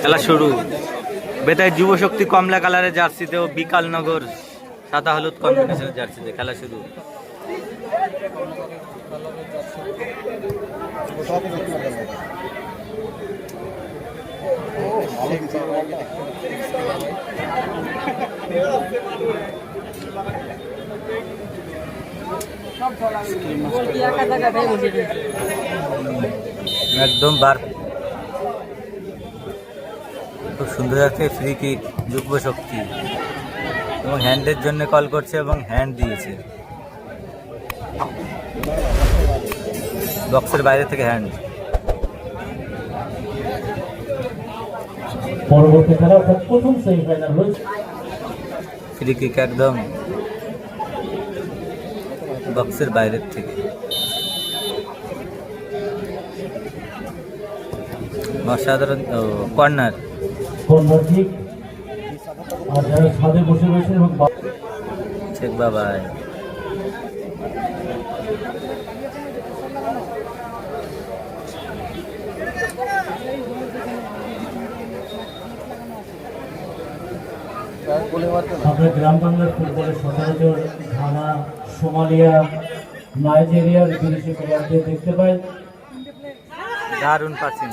খেলা শুরু। বেতায় যুব শক্তি কমলা কালারের জার্সিতে ও বিকালনগর সাদা হলুদ কম্বিনেশনের জার্সিতে খেলা শুরু। একদম বার খুব সুন্দর একটা ফ্রি কিক যুগ্ম শক্তি। এবং হ্যান্ডের জন্য কল করছে এবং হ্যান্ড দিয়েছে। বক্সের বাইরে থেকে হ্যান্ড পরবর্তী খেলা প্রথম সেমিফাইনাল রয়েছে ফ্রি কিক একদম বক্সের বাইরের থেকে। অসাধারণ কর্নার কর্নার আর যারা ছাদে বসে রয়েছেন এবং বাবাই আমরা গ্রাম বাংলার ফুটবলের সচরাচর ঘানা সোমালিয়া নাইজেরিয়ার বিদেশি প্লেয়ারদের দেখতে পাই। দারুণ পাচ্ছেন।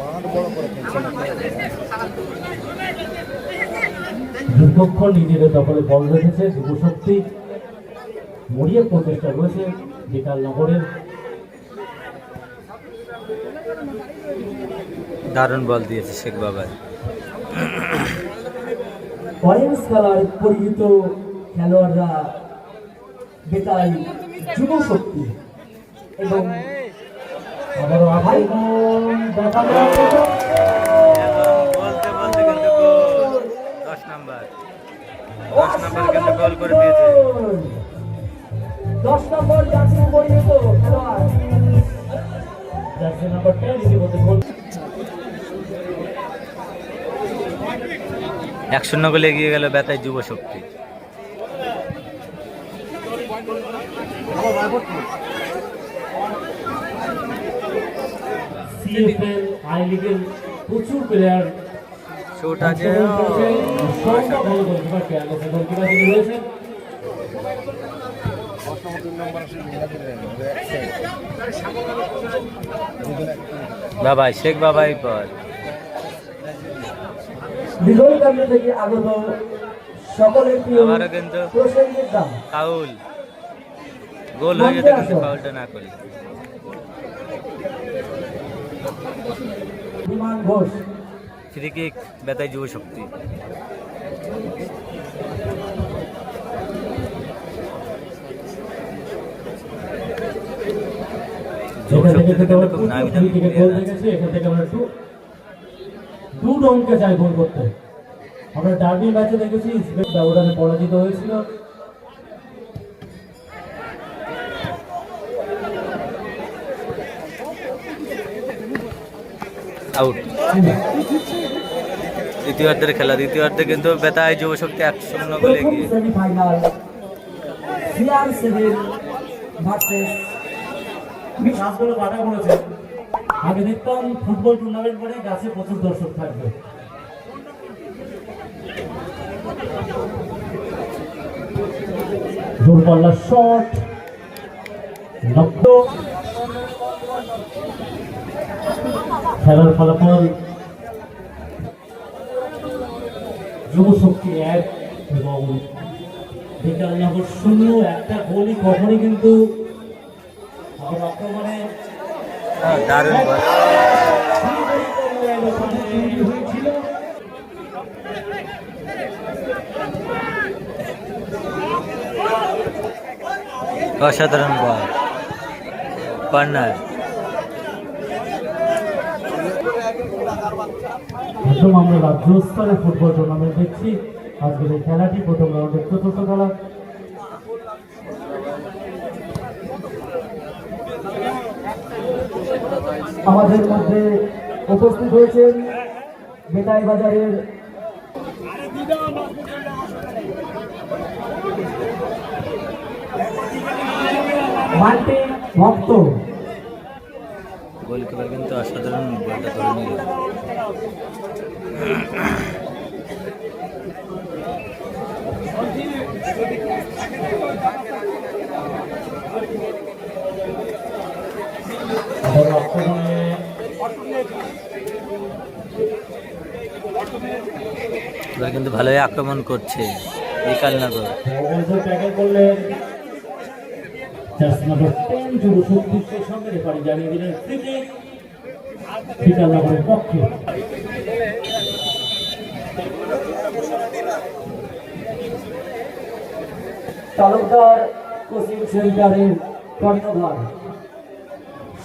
মাঠ বড় করে খেলছে দুর্দক্ষ নিজেদের দখলে বল রেখেছে যুবশক্তি মরিয়া প্রচেষ্টা রয়েছে বিকাল নগরের। দারুণ বল দিয়েছে শেখ বাবাই অরেঞ্জ পরিহিত খেলোয়াড়রা বেতাই যুব শক্তি। এবং আবারও আক্রমণ দশ নাম্বার কিন্তু গোল করে দিয়েছে। দশ নম্বর জাতীয় পরিহিত খেলোয়াড় জার্সি নাম্বার টেন ইতিমধ্যে গোল। এক শূন্য গোলে এগিয়ে গেল বেতায় যুব শক্তি। সিএফএল আই লিগের প্রচুর প্লেয়ার শুট আছে। সাইড বাবাই শেখ বাবাই পর। বিজয় কেন্দ্র থেকে আগত সকলের প্রিয় আবারও কিন্তু ফাউল গোল হয়ে যেত কিন্তু ফাউলটা না করলে। বিমান ঘোষ। ফ্রি কিক বেতায় যুব শক্তি অঙ্কে চাই গোল করতে। আমরা ডার্বি ম্যাচে দেখেছি ব্যবধানে পরাজিত হয়েছিল। আউট দ্বিতীয়ার্ধের খেলা। দ্বিতীয়ার্ধে কিন্তু বেতায় যুব শক্তি এক শূন্য গোলে পড়েছে আগে দেখতাম ফুটবল টুর্নামেন্ট মানে গাছে প্রচুর দর্শক থাকবে। দূরপাল্লার শট খেলার ফলাফল যুবশক্তি এক এবং বিকালনগর শূন্য একটা গোলই কখনই কিন্তু আক্রমণে হ্যাঁ, হয়েছিল অসাধারণ বল। কর্নার প্রথম আমরা রাজ্য স্তরে ফুটবল টুর্নামেন্ট দেখছি। আজকের এই খেলাটি প্রথম রাউন্ডের চতুর্থ খেলা। আমাদের মধ্যে উপস্থিত হয়েছেন বেতাই বাজারের মাল্টি ভক্ত। গোলকিপার কিন্তু অসাধারণ বলটা ধরে নিল। কিন্তু ভালোই আক্রমণ করছে। বিকালনগর। অবৈধ ট্যাকেল নাম্বার টেন যুব শক্তির সঙ্গে রেফারি জানিয়ে দিলেন ফ্রি কিক পক্ষে। তালুকদার কোচিং সেন্টারের কর্ণধার।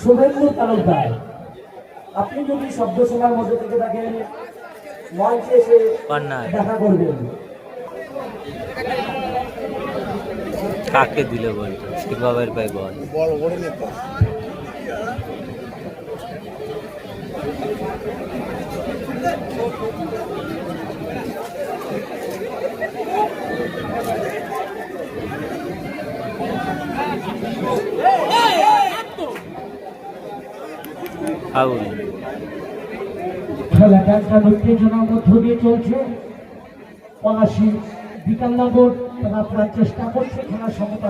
শুভেন্দু তালুকদার আপনি যদি শব্দ সময়ের মধ্যে থেকে থাকেন মঞ্চে এসে দেখা করবেন। কাকে দিলে বলটা শেখ বাবার পায়ে বল। খেলাটা একটা উত্তেজনার মধ্য দিয়ে চলছে। পলাশি বিকালনগর তারা আপনার চেষ্টা করছে খেলার সমতা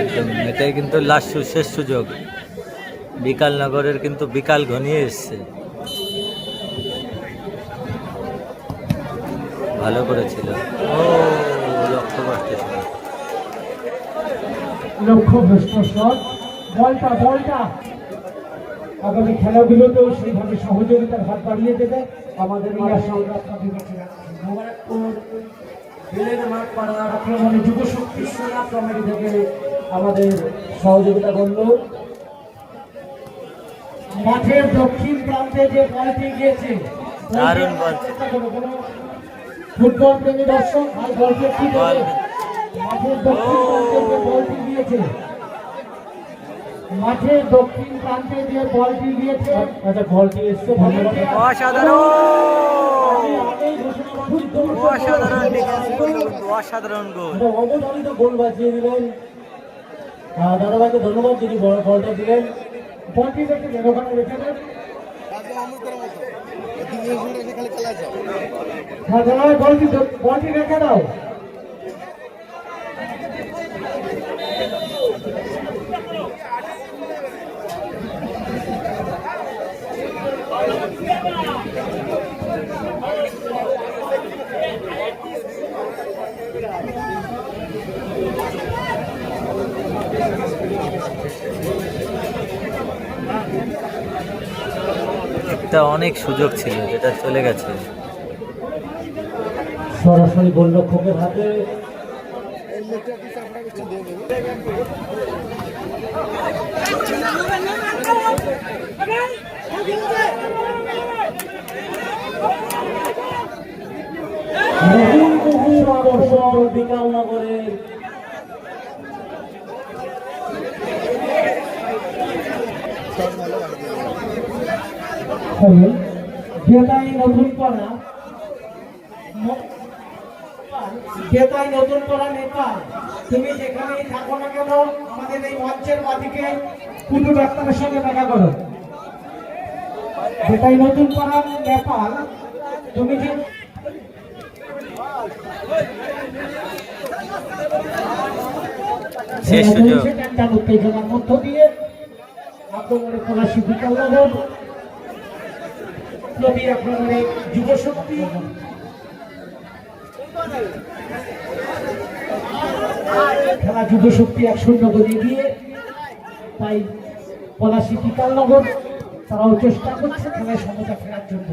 একদম এটাই কিন্তু লাস্ট শেষ সুযোগ। বিকালনগরের কিন্তু বিকাল ঘনিয়ে এসছে। ভালো করেছিল। ও লক্ষ্য করতে লক্ষ্য ভ্রষ্ট শট। বলটা বলটা। আগামী খেলাগুলোতেও সেইভাবে সহযোগিতার হাত বাড়িয়ে দেবে। আমাদের রাখছি। মোবারকপুর। বিলের মাঠ পাড়া আক্রমণে যুব শক্তি কমিটি থেকে আমাদের সহযোগিতা করল। মাঠের দক্ষিণ প্রান্তে যে বলটি গিয়েছে দারুণ বল। কোনো কোনো ফুটবল প্রেমী দর্শক আর বলটি কি মাঠের দক্ষিণ প্রান্তে যে বলটি গিয়েছে মাঠের দক্ষিণ প্রান্তে যে বলটি গিয়েছে আচ্ছা বলটি এসছে। অসাধারণ। অসাধারণ বলটি অসাধারণ গোল। এটা গোল দিলেন। দাদাভাইকে ধন্যবাদ যিনি বল- বলটা দিলেন। বলটি রেখে দেন ওখানে রেখে দেন করার মতো এই তিন দিন শুনে এসে খালি খেলা আছে হ্যাঁ দাদাভাই বলটি দ- বলটি রেখে দাও একটা অনেক সুযোগ ছিল যেটা চলে গেছে। সরাসরি গোলরক্ষকের হাতে। এই লোকটা হলেন যেটাই নতুন করা যেটাই নতুন করা নেপাল তুমি যেখানেই থাকো না কেন আমাদের এই মঞ্চের বাদিকে কুটু ডাক্তারের সঙ্গে দেখা করো। যেটাই নতুন করা নেপাল তুমি যে শেষ সুযোগ। উত্তেজনার মধ্য দিয়ে আক্রমণে বিকালনগর নবী আক্রমণে যুব শক্তি খেলা যুব শক্তি এক শূন্য করে এগিয়ে তাই তারাও চেষ্টা করছে খেলায় সমতা ফেরার জন্য।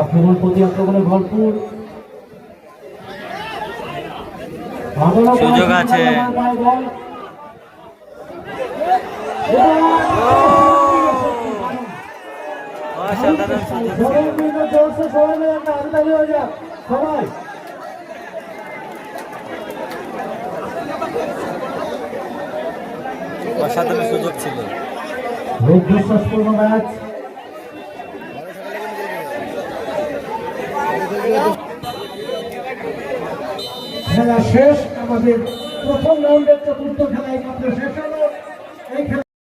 আক্রমণ প্রতি আক্রমণে ভরপুর আবারও সুযোগ আছে। অসাধারণ সুযোগ ছিল। অসাধারণ সুযোগ ম্যাচ খেলা শেষ। আমাদের প্রথম রাউন্ডের চতুর্থ খেলা এই মাত্র শেষ